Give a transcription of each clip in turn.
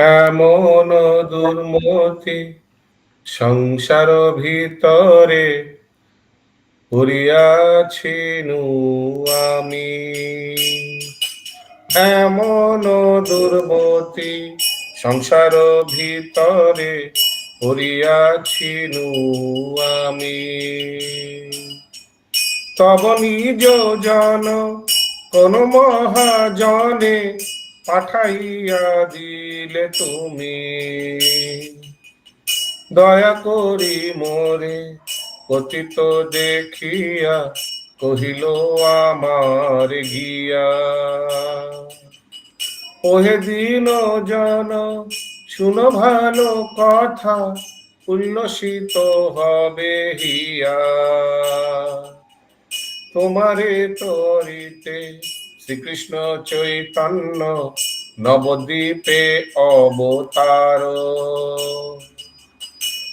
এমন দুর্মতি সংসার ভিতরে পড়িয়াছিনু আমি। এমন দুর্মতি সংসার ভিতরে পড়িয়াছিনু আমি। তব নিজ জন কোন মহাজনে পাঠাইয়া দিলে তুমি। দয়া করি মোরে পতিত দেখিয়া কহিল, আমার গিয়া। ওহে দিন জন শুনো ভালো কথা, উল্লসিত হবে হিয়া। তোমারে তরিতে শ্রীকৃষ্ণ চৈতন্য নবদ্বীপে অবতার।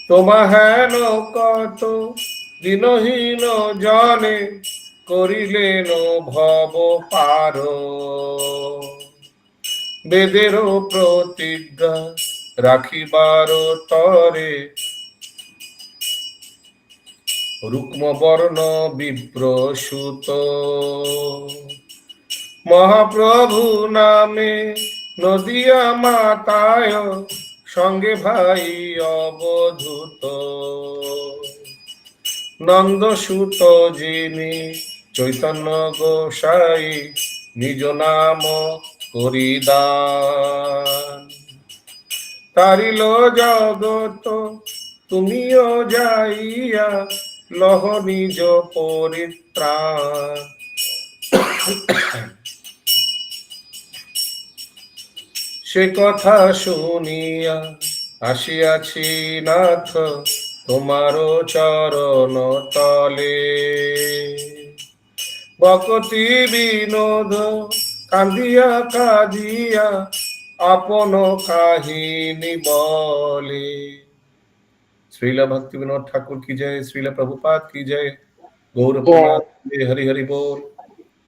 তোমা হেন কত দিনহীন জনে করিলেন ভব পার। বেদের প্রতিজ্ঞা রাখিবার তরে রুক্ম বর্ণ বিপ্রসূত মহাপ্রভু নামে নদিয়া মাতায় সঙ্গে ভাই অবধূত। নন্দ সুত যিনি চৈতন্য গোসাই নিজ নাম করিদান। তারিল জগত, তুমিও যাইয়া লহ নিজ পরিত্রাণ। সে কথা শুনিয়া আসিয়াছি নাথ তোমার চরণ তলে। বকতি বিনোদ কাঁদিয়া কাঁদিয়া আপন কাহিনী বলে। শ্রীলা ভক্তি বিনোদ ঠাকুর, কি যায় শ্রীলা প্রভুপাত কি যায় গৌরব হরি হরি বল।